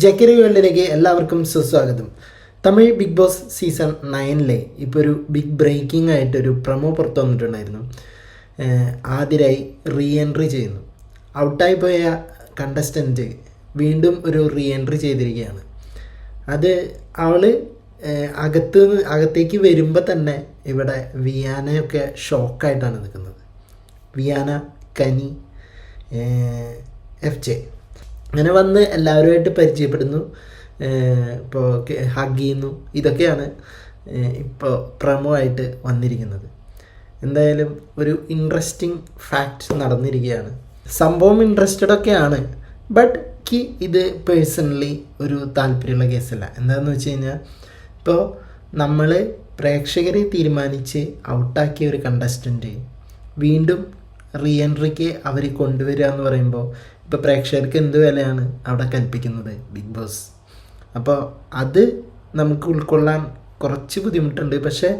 ജക്കരി വേൾഡിലേക്ക് എല്ലാവർക്കും സുസ്വാഗതം. തമിഴ് ബിഗ് ബോസ് സീസൺ നയനിലെ ഇപ്പോൾ ഒരു ബിഗ് ബ്രേക്കിംഗ് ആയിട്ടൊരു പ്രൊമോ പുറത്തു വന്നിട്ടുണ്ടായിരുന്നു. ആതിരായി റീ എൻട്രി ചെയ്യുന്നു. ഔട്ടായി പോയ കണ്ടസ്റ്റന്റ് വീണ്ടും ഒരു റീ എൻട്രി ചെയ്തിരിക്കുകയാണ്. അത് അവൾ അകത്ത് അകത്തേക്ക് വരുമ്പോൾ തന്നെ ഇവിടെ വിയാനയൊക്കെ ഷോക്കായിട്ടാണ് നിൽക്കുന്നത്. Viyana Kani F J. അങ്ങനെ വന്ന് എല്ലാവരുമായിട്ട് പരിചയപ്പെടുന്നു. ഇപ്പോൾ ഹഗ് ചെയ്യുന്നു. ഇതൊക്കെയാണ് ഇപ്പോൾ പ്രമോ ആയിട്ട് വന്നിരിക്കുന്നത്. എന്തായാലും ഒരു ഇൻട്രസ്റ്റിംഗ് ഫാക്റ്റ് നടന്നിരിക്കുകയാണ്. സംഭവം ഇൻട്രസ്റ്റഡ് ഒക്കെയാണ് ബട്ട് എനിക്ക് ഇത് പേഴ്സണലി ഒരു താല്പര്യമുള്ള കേസല്ല. എന്താണെന്ന് വെച്ച് കഴിഞ്ഞാൽ ഇപ്പോൾ നമ്മൾ പ്രേക്ഷകരെ തീരുമാനിച്ച് ഔട്ടാക്കിയ ഒരു കണ്ടസ്റ്റന്റ് വീണ്ടും റീ എൻട്രിക്ക് അവർ കൊണ്ടുവരിക എന്ന് പറയുമ്പോൾ ഇപ്പോൾ പ്രേക്ഷകർക്ക് എന്ത് വിലയാണ് അവിടെ കൽപ്പിക്കുന്നത് ബിഗ് ബോസ് അപ്പോൾ അത് നമുക്ക് ഉൾക്കൊള്ളാൻ കുറച്ച് ബുദ്ധിമുട്ടുണ്ട്. പക്ഷേ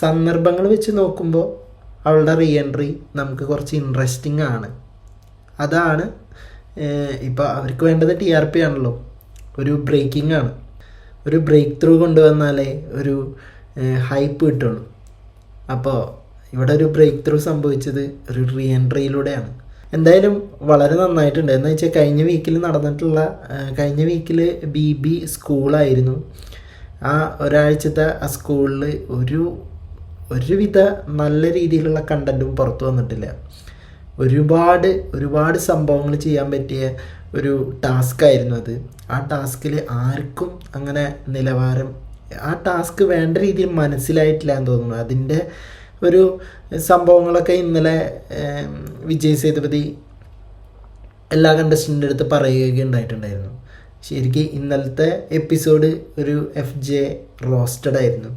സന്ദർഭങ്ങൾ വെച്ച് നോക്കുമ്പോൾ അവളുടെ റീ എൻട്രി നമുക്ക് കുറച്ച് ഇൻട്രസ്റ്റിംഗ് ആണ്. അതാണ് ഇപ്പോൾ അവർക്ക് വേണ്ടത് ടി ആർ പി ആണല്ലോ. ഒരു ബ്രേക്കിംഗ് ആണ്. ഒരു ബ്രേക്ക് ത്രൂ കൊണ്ടുവന്നാലേ ഒരു ഹൈപ്പ് കിട്ടുള്ളൂ. അപ്പോൾ ഇവിടെ ഒരു ബ്രേക്ക് ത്രൂ സംഭവിച്ചത് ഒരു റീ എൻട്രിയിലൂടെയാണ് എന്തായാലും വളരെ നന്നായിട്ടുണ്ട്. എന്ന് വെച്ചാൽ കഴിഞ്ഞ വീക്കിൽ നടന്നിട്ടുള്ള കഴിഞ്ഞ വീക്കിൽ ബി ബി സ്കൂളായിരുന്നു ആ ഒരാഴ്ചത്തെ ആ സ്കൂളിൽ ഒരു ഒരുവിധ നല്ല രീതിയിലുള്ള കണ്ടന്റും പുറത്തു വന്നിട്ടില്ല. ഒരുപാട് ഒരുപാട് സംഭവങ്ങൾ ചെയ്യാൻ പറ്റിയ ഒരു ടാസ്ക് ആയിരുന്നു അത്. ആ ടാസ്കിൽ ആർക്കും അങ്ങനെ നിലവാരം ആ ടാസ്ക് വേണ്ട രീതിയിൽ മനസ്സിലായിട്ടില്ല എന്ന് തോന്നുന്നു. അതിന്റെ ഒരു സംഭവങ്ങളൊക്കെ ഇന്നലെ വിജയ് സേതുപതി എല്ലാ കണ്ടസ്റ്റന്റെ അടുത്ത് പറയുകയൊക്കെ ഉണ്ടായിട്ടുണ്ടായിരുന്നു. ശരിക്കും ഇന്നലത്തെ എപ്പിസോഡ് ഒരു എഫ് ജെ റോസ്റ്റഡ് ആയിരുന്നു.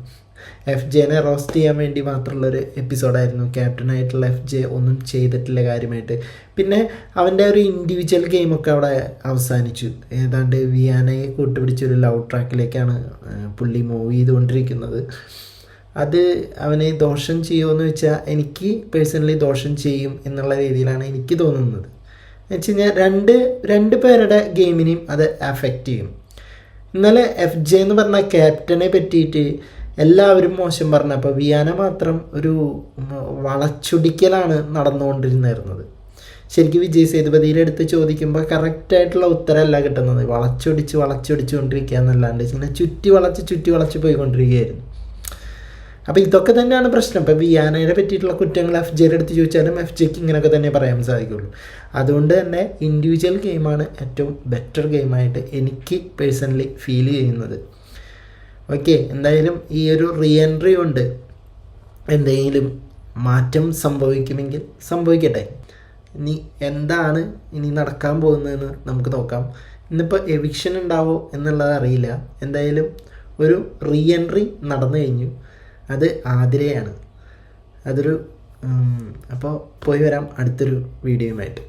എഫ് ജെനെ റോസ്റ്റ് ചെയ്യാൻ വേണ്ടി മാത്രമുള്ളൊരു എപ്പിസോഡായിരുന്നു ക്യാപ്റ്റനായിട്ടുള്ള എഫ് ജെ ഒന്നും ചെയ്തിട്ടില്ല കാര്യമായിട്ട്. പിന്നെ അവന്റെ ഒരു ഇൻഡിവിജ്വൽ ഗെയിമൊക്കെ അവിടെ അവസാനിച്ചു. ഏതാണ്ട് വിയാനയെ കൂട്ടുപിടിച്ചൊരു ലവ് ട്രാക്കിലേക്കാണ് പുള്ളി മൂവ് ചെയ്തുകൊണ്ടിരിക്കുന്നത്. അത് അവനെ ദോഷം ചെയ്യുമോ വെച്ചാൽ എനിക്ക് പേഴ്സണലി ദോഷം ചെയ്യും എന്നുള്ള രീതിയിലാണ് എനിക്ക് തോന്നുന്നത്. എന്ന് വെച്ച് കഴിഞ്ഞാൽ രണ്ട് രണ്ട് പേരുടെ ഗെയിമിനെയും അത് അഫക്റ്റ് ചെയ്യും. ഇന്നലെ എഫ് ജെ എന്ന് പറഞ്ഞ ക്യാപ്റ്റനെ പറ്റിയിട്ട് എല്ലാവരും മോശം പറഞ്ഞപ്പോൾ വിയാന മാത്രം ഒരു വളച്ചുടിക്കലാണ് നടന്നുകൊണ്ടിരുന്നിരുന്നത് ശരിക്കും വിജയ് സേതുപതിയുടെ അടുത്ത് ചോദിക്കുമ്പോൾ കറക്റ്റായിട്ടുള്ള ഉത്തരമല്ല കിട്ടുന്നത്. വളച്ചൊടിച്ച് വളച്ചൊടിച്ച് കൊണ്ടിരിക്കുക എന്നല്ലാണ്ട് ചുറ്റി വളച്ച് ചുറ്റി വളച്ച് പോയിക്കൊണ്ടിരിക്കുകയായിരുന്നു. അപ്പോൾ ഇതൊക്കെ തന്നെയാണ് പ്രശ്നം. ഇപ്പോൾ വിയാനയെ പറ്റിയിട്ടുള്ള കുറ്റങ്ങൾ എഫ് ജെയുടെ അടുത്ത് ചോദിച്ചാലും എഫ് ജെക്ക് ഇങ്ങനെയൊക്കെ തന്നെ പറയാൻ സാധിക്കുള്ളൂ. അതുകൊണ്ട് തന്നെ ഇൻഡിവിജ്വൽ ഗെയിമാണ് ഏറ്റവും ബെറ്റർ ഗെയിമായിട്ട് എനിക്ക് പേഴ്സണലി ഫീൽ ചെയ്യുന്നത്. ഓക്കെ എന്തായാലും ഈ ഒരു റീ എൻട്രി കൊണ്ട് എന്തെങ്കിലും മാറ്റം സംഭവിക്കുമെങ്കിൽ സംഭവിക്കട്ടെ. ഇനി എന്താണ് ഇനി നടക്കാൻ പോകുന്നതെന്ന് നമുക്ക് നോക്കാം. ഇന്നിപ്പോൾ എവിക്ഷൻ ഉണ്ടാവോ എന്നുള്ളത് അറിയില്ല. എന്തായാലും ഒരു റീ എൻട്രി നടന്നു കഴിഞ്ഞു. അത് ആതിരയാണ്. അതൊരു അപ്പോൾ പോയി വരാം. അടുത്തൊരു വീഡിയോയുമായിട്ട്.